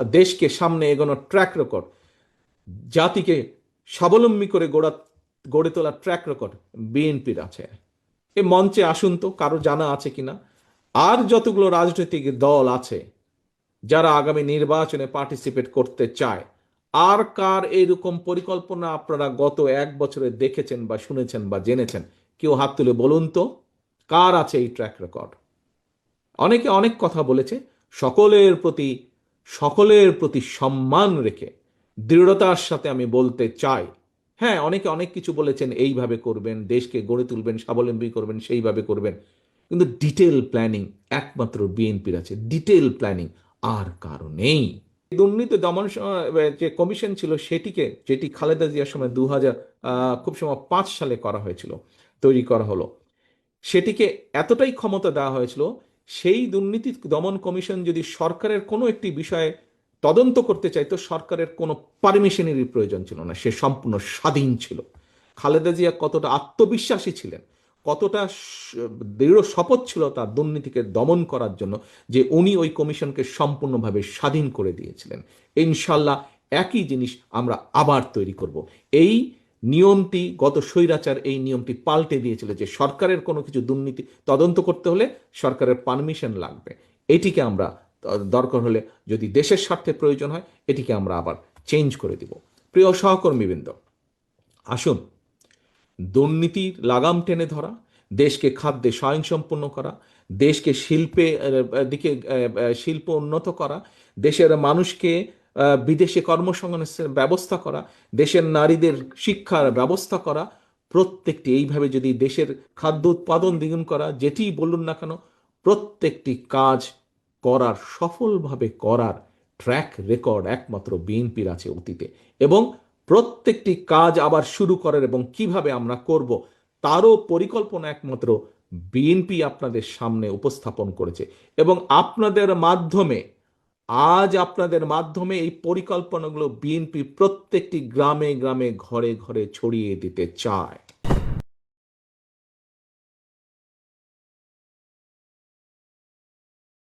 দেশকে সামনে এগোনোর ট্র্যাক রেকর্ড জাতিকে স্বাবলম্বী করে গোড়া, গড়ে তোলার ট্র্যাক রেকর্ড বিএনপির আছে। এ মঞ্চে আসুন তো, কারও জানা আছে কিনা? আর যতগুলো রাজনৈতিক দল আছে, যারা আগামী নির্বাচনে পার্টিসিপেট করতে চায়, আর কার এইরকম পরিকল্পনা আপনারা গত এক বছরে দেখেছেন বা শুনেছেন বা জেনেছেন, কেউ হাত তুলে বলুন তো, কার আছে এই ট্র্যাক রেকর্ড অনেকে অনেক কথা বলেছে, সকলের প্রতি সকলের প্রতি সম্মান রেখে, দৃঢ়তার সাথে আমি বলতে চাই। হ্যাঁ অনেকে অনেক কিছু বলেছেন, এইভাবে করবেন, দেশকে গড়ে তুলবেন, স্বাবলম্বী করবেন, সেইভাবে করবেন। কিন্তু ডিটেল প্ল্যানিং একমাত্র বিএনপির আছে। ডিটেল প্ল্যানিং আর কারও নেই। দুর্নীতি দমন যে কমিশন ছিল সেটিকে, যেটি খালেদা জিয়ার সময় দু হাজার খুব সময় পাঁচ সালে করা হয়েছিল, তৈরি করা হলো, সেটিকে এতটাই ক্ষমতা দেওয়া হয়েছিল সেই দুর্নীতি দমন কমিশন যদি সরকারের কোনো একটি বিষয়ে তদন্ত করতে চাইতো, সরকারের কোনো পারমিশনেরই প্রয়োজন ছিল না। সে সম্পূর্ণ স্বাধীন ছিল। খালেদা জিয়া কতটা আত্মবিশ্বাসী ছিলেন, কতটা দৃঢ় শপথ ছিল তার দুর্নীতিকে দমন করার জন্য যে উনি ওই কমিশনকে সম্পূর্ণভাবে স্বাধীন করে দিয়েছিলেন। ইনশাল্লাহ একই জিনিস আমরা আবার তৈরি করব। এই নিয়মটি, গত স্বৈরাচার এই নিয়মটি পাল্টে দিয়েছিল যে সরকারের কোনো কিছু দুর্নীতি তদন্ত করতে হলে সরকারের পারমিশন লাগবে। এটিকে আমরা দরকার হলে যদি দেশের স্বার্থে প্রয়োজন হয়, এটিকে আমরা আবার চেঞ্জ করে দিব। প্রিয় সহকর্মীবৃন্দ, আসুন দুর্নীতির লাগাম টেনে ধরা, দেশকে খাদ্যে স্বয়ংসম্পূর্ণ করা, দেশকে শিল্পে দিকে শিল্প উন্নত করা, দেশের মানুষকে বিদেশে কর্মসংস্থানের ব্যবস্থা করা, দেশের নারীদের শিক্ষার ব্যবস্থা করা, প্রত্যেকটি, এইভাবে যদি দেশের খাদ্য উৎপাদন দ্বিগুণ করা, যেটি বলুন না কেন, প্রত্যেকটি কাজ করার, সফলভাবে করার ট্র্যাক রেকর্ড একমাত্র বিএনপির আছে অতীতে। এবং প্রত্যেকটি কাজ আবার শুরু করার এবং কীভাবে আমরা করব, তারও পরিকল্পনা একমাত্র বিএনপি আপনাদের সামনে উপস্থাপন করেছে। এবং আপনাদের মাধ্যমে আজ আপনাদের মাধ্যমে এই পরিকল্পনাগুলো বিএনপি প্রত্যেকটি গ্রামে গ্রামে ঘরে ঘরে ছড়িয়ে দিতে চায়।